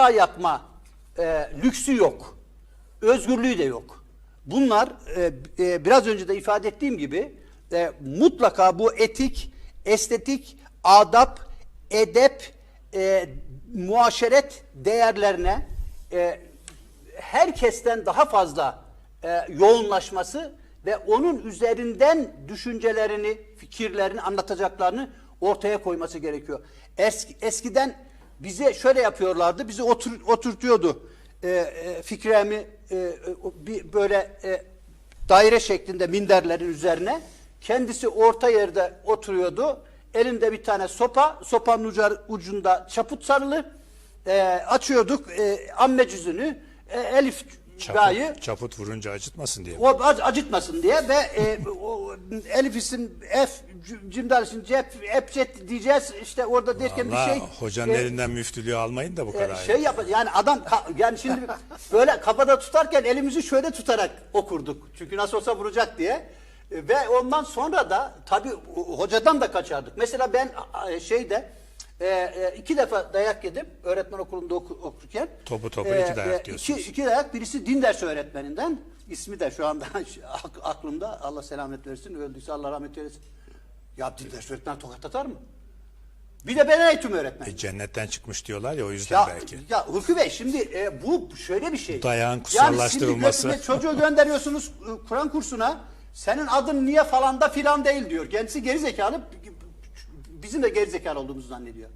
Yapma e, lüksü yok. Özgürlüğü de yok. Bunlar e, e, biraz önce de ifade ettiğim gibi e, mutlaka bu etik, estetik, adap, edep, e, muaşeret değerlerine e, herkesten daha fazla e, yoğunlaşması ve onun üzerinden düşüncelerini, fikirlerini, anlatacaklarını ortaya koyması gerekiyor. Eski, eskiden bize şöyle yapıyorlardı, bizi otur, oturtuyordu e, e, Fikremi e, bir böyle e, daire şeklinde minderlerin üzerine. Kendisi orta yerde oturuyordu. Elinde bir tane sopa, sopanın ucunda çaput sarılı. E, açıyorduk e, amme cüzünü, e, elif gayı. Çaput, çaput vurunca acıtmasın diye. O ac- acıtmasın diye ve e, o, Elif isim F c- cimdal isim C Epçet diyeceğiz işte orada derken bir Allah şey hocanın e, elinden müftülüğü almayın da bu e, kadar. şey yap yani adam yani şimdi böyle kafada tutarken elimizi şöyle tutarak okurduk. Çünkü nasıl olsa vuracak diye. E, Ve ondan sonra da tabii hocadan da kaçardık. Mesela ben şeyde e, e, iki defa dayak yedim öğretmen okulunda oku- okurken. Topu topu iki dayak e, diyorsunuz. Iki, iki dayak birisi din dersi öğretmeninden. İsmi de şu anda ak- aklımda. Allah selamet versin. Öldüyse Allah rahmet eylesin. Ya din dersi öğretmen tokat atar mı? Bir de ben eğitim öğretmeni. E, cennetten çıkmış diyorlar ya o yüzden Ya, belki. ya Hulki Bey şimdi e, bu şöyle bir şey. Dayağın kutsallaştırılması. Yani şimdi çocuğu gönderiyorsunuz e, Kur'an kursuna. Senin adın niye falan da filan değil diyor. Kendisi geri zekalı. Bizim de geri zekalı olduğumuzu zannediyor.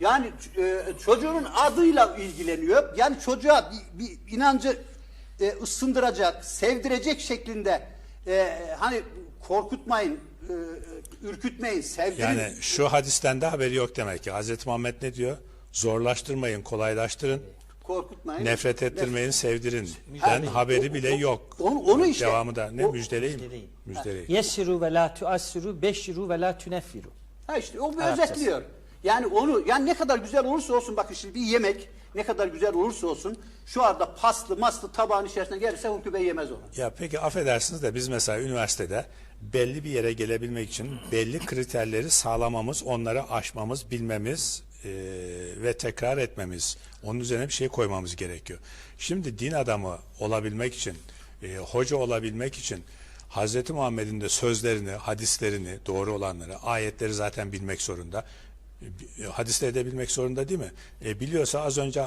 Yani e, çocuğun adıyla ilgileniyor. Yani çocuğa bir, bir inancı e, ısındıracak, sevdirecek şeklinde e, hani korkutmayın, e, ürkütmeyin, sevdirin. Yani şu hadisten de haberi yok demek ki. Hazreti Muhammed ne diyor? Zorlaştırmayın, kolaylaştırın. korkutmayın. Nefret ettirmeyin, sevdirin. Ha, Ben haberi bile yok. onu- onu işte. Devamı da ne O- müjdeleyin. Müjdeleyin. Müjdeleyin. Yessiru ve la tuassiru, beşiru ve la tuneffiru. Ha işte o bir Arapçası. özetliyor. Yani onu yani ne kadar güzel olursa olsun bakın şimdi bir yemek ne kadar güzel olursa olsun şu arada paslı maslı tabağın içerisine gelirse Hulki Bey yemez onu. Ya peki affedersiniz de biz mesela üniversitede belli bir yere gelebilmek için belli kriterleri sağlamamız, onları aşmamız, bilmemiz e, ve tekrar etmemiz, onun üzerine bir şey koymamız gerekiyor. Şimdi din adamı olabilmek için, e, hoca olabilmek için Hazreti Muhammed'in de sözlerini, hadislerini, doğru olanları, ayetleri zaten bilmek zorunda. E, Hadisleri de bilmek zorunda değil mi? E, biliyorsa az önce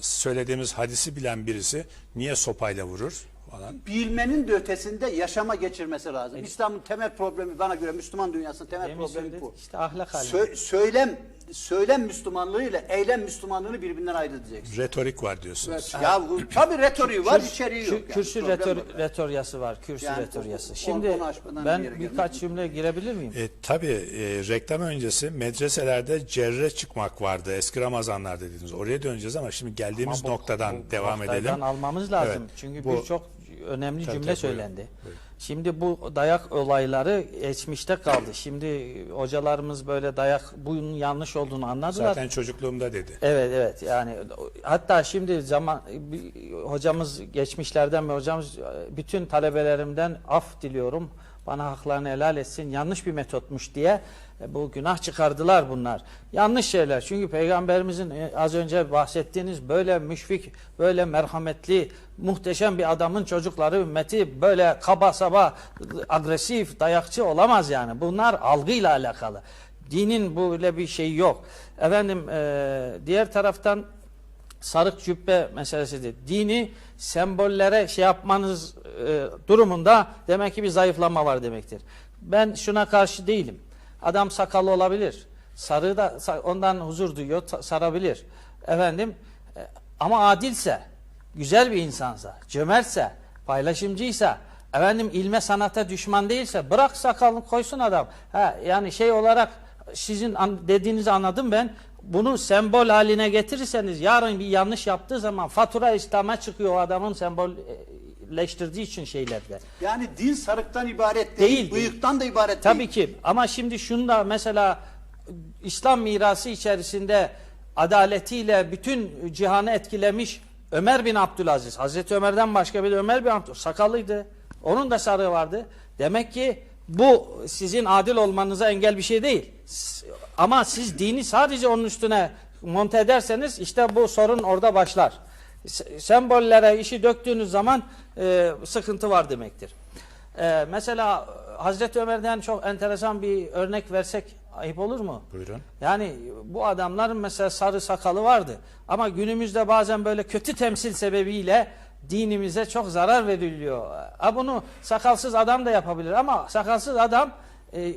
söylediğimiz hadisi bilen birisi niye sopayla vurur falan. Bilmenin de ötesinde yaşama geçirmesi lazım. İslam'ın temel problemi bana göre Müslüman dünyasının temel Demin problemi söyledik, bu. İşte ahlak hali. Sö- söylem söylem Müslümanlığıyla eylem Müslümanlığını birbirinden ayırt edeceksin. Retorik var diyorsunuz. Ya bu- tabii retoriği var, Kür- içeriği yok. yani. kürsü retor, retoryası var. Kürsü Yani retoryası. Şimdi onu aşmadan bir ben birkaç cümle girebilir miyim? E, tabii e, reklam öncesi medreselerde cerre çıkmak vardı. Eski Ramazanlar dediğiniz. Oraya döneceğiz ama şimdi geldiğimiz Ama bu- noktadan bu devam noktaydan edelim. almamız lazım. Evet, Çünkü birçok önemli Tabii, cümle tabii, söylendi. buyurun, buyurun. Şimdi bu dayak olayları geçmişte kaldı. Şimdi hocalarımız böyle dayak bunun yanlış olduğunu anladılar. Zaten çocukluğumda dedi. Evet evet yani hatta şimdi zaman hocamız geçmişlerden bir hocamız bütün talebelerimden af diliyorum. Bana haklarını helal etsin. Yanlış bir metotmuş diye e, bu günah çıkardılar bunlar. Yanlış şeyler. Çünkü peygamberimizin e, az önce bahsettiğiniz böyle müşfik, böyle merhametli, muhteşem bir adamın çocukları ümmeti böyle kaba saba, agresif, dayakçı olamaz yani. Bunlar algıyla alakalı. Dinin böyle bir şeyi yok. Efendim e, diğer taraftan sarık cübbe meselesi de dini sembollere şey yapmanız e, durumunda demek ki bir zayıflama var demektir. Ben şuna karşı değilim. Adam sakallı olabilir. Sarığı da ondan huzur duyuyor, sarabilir. Efendim e, ama adilse, güzel bir insansa, cömertse, paylaşımcıysa, efendim ilme sanata düşman değilse bırak sakalını koysun adam. Ha, yani şey olarak sizin dediğinizi anladım ben. Bunu sembol haline getirirseniz yarın bir yanlış yaptığı zaman fatura İslam'a çıkıyor o adamın sembolleştirdiği için şeylerde. Yani din sarıktan ibaret değil, Değil, bıyıktan da ibaret Tabii değil. ki ama şimdi şunu da mesela İslam mirası içerisinde adaletiyle bütün cihanı etkilemiş Ömer bin Abdülaziz. Hazreti Ömer'den başka bir Ömer bin Abdülaziz sakallıydı. Onun da sarığı vardı. Demek ki bu sizin adil olmanıza engel bir şey değil. Ama siz dini sadece onun üstüne monte ederseniz işte bu sorun orada başlar. Sembollere işi döktüğünüz zaman e, sıkıntı var demektir. E, mesela Hazreti Ömer'den çok enteresan bir örnek versek ayıp olur mu? Buyurun. Yani bu adamların mesela sarı sakalı vardı. Ama günümüzde bazen böyle kötü temsil sebebiyle dinimize çok zarar veriliyor. Ha bunu sakalsız adam da yapabilir ama sakalsız adam e,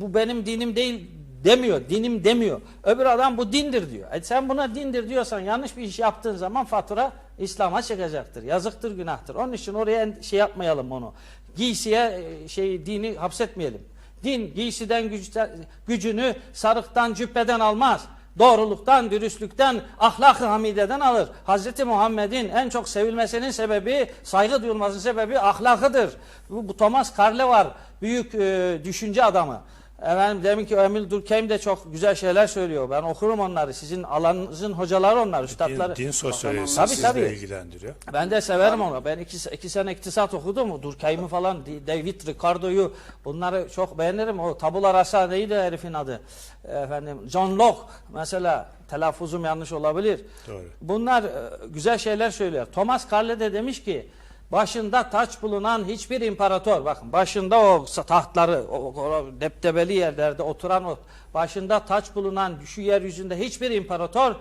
bu benim dinim değil demiyor. Dinim demiyor. Öbür adam bu dindir diyor. E sen buna dindir diyorsan yanlış bir iş yaptığın zaman fatura İslam'a çıkacaktır. Yazıktır, günahtır. Onun için oraya şey yapmayalım onu. Giysiye e, şey dini hapsetmeyelim. Din giysiden güçten- gücünü sarıktan cübbeden almaz. Doğruluktan, dürüstlükten, ahlak-ı hamideden alır. Hz. Muhammed'in en çok sevilmesinin sebebi, saygı duyulmasının sebebi ahlakıdır. Bu, bu Thomas Carle var, büyük e, düşünce adamı. Efendim demin ki Emil Durkheim de çok güzel şeyler söylüyor. Ben okurum onları. Sizin alanınızın hocaları onlar, üstadları. Din, din sosyolojisi Tabii, sizi tabii. de ilgilendiriyor. Ben de severim onu. Ben iki, iki sene iktisat okudum. Durkheim'i falan, David Ricardo'yu bunları çok beğenirim. O tabula rasa neydi herifin adı? Efendim John Locke mesela telaffuzum yanlış olabilir. Doğru. Bunlar e, güzel şeyler söylüyor. Thomas Carle de demiş ki başında taç bulunan hiçbir imparator bakın başında o tahtları o, o- deptebeli yerlerde oturan o başında taç bulunan şu yeryüzünde hiçbir imparator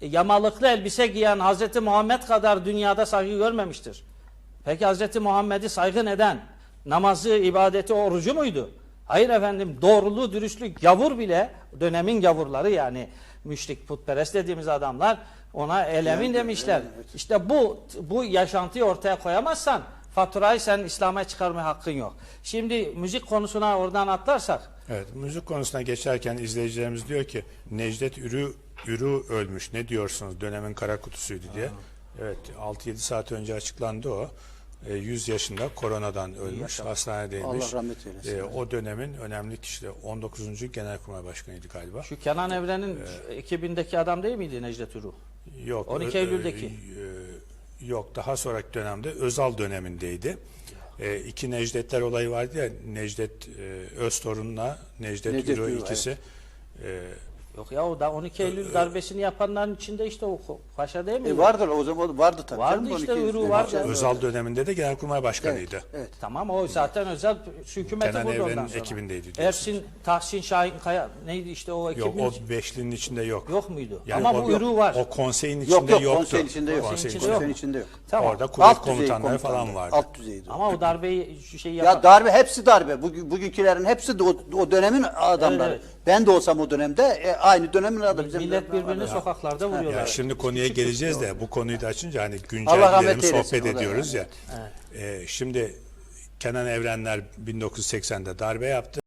e, yamalıklı elbise giyen Hazreti Muhammed kadar dünyada saygı görmemiştir. Peki Hazreti Muhammed'i saygı neden? Namazı, ibadeti, orucu muydu? Hayır efendim doğruluğu, dürüstlük, gavur bile dönemin gavurları yani müşrik, putperest dediğimiz adamlar ona elemin demişler. İşte bu bu yaşantıyı ortaya koyamazsan faturayı sen İslam'a çıkarmaya hakkın yok. Şimdi müzik konusuna oradan atlarsak Evet, müzik konusuna geçerken izleyicilerimiz diyor ki Necdet Ürü Ürü ölmüş. Ne diyorsunuz? Dönemin kara kutusuydu diye. Evet, 6-7 saat önce açıklandı o. E, 100 yaşında koronadan ölmüş, hastanedeymiş. Allah rahmet eylesin. E, o dönemin önemli kişileri 19. Genelkurmay Başkanıydı galiba. şu Kenan Evren'in ekibindeki adam değil miydi Necdet Uru? Yok. 12 ö- ö- Eylül'deki. e, yok, daha sonraki dönemde Özal dönemindeydi. E, iki Necdetler olayı vardı ya, Necdet e, Öztorun'la Necdet, Necdet Ürü, ikisi. E, Yok ya o da 12 Eylül darbesini yapanların içinde işte o paşa değil mi? E vardır o zaman vardı tabii. Vardı canım, işte, 12 Ürü Evet, var evet. ya. Özal döneminde de Genelkurmay Başkanıydı. Evet. Tamam o zaten özel hükümeti Kenan kurdu ondan sonra. ekibindeydi diyorsun. Ersin, Tahsin, Şahin Kaya neydi işte o Yok ekibin o beşlinin içinde yok. yok muydu? Yani Ama o, bu ürü var. O konseyin içinde Yok yok yoktu. konseyin içinde yok. Konseyin içinde yok. Konseyin içinde yok. Tamam. Orada kuvvet komutanları falan vardı. Alt düzeydi. o. Ama o darbeyi şu şey yapan. Ya darbe hepsi darbe. Bugün, bugünkülerin hepsi de o, o dönemin adamları. Evet, Ben de olsam o dönemde e, aynı dönemin adamı. Bizim Millet birbirini sokaklarda vuruyorlar. Ya şimdi konuya geleceğiz de bu konuyu da açınca hani Allah güncel rahmet gidelim eylesin, sohbet o da ediyoruz ya. Ee, şimdi Kenan Evrenler 1980'de darbe yaptı.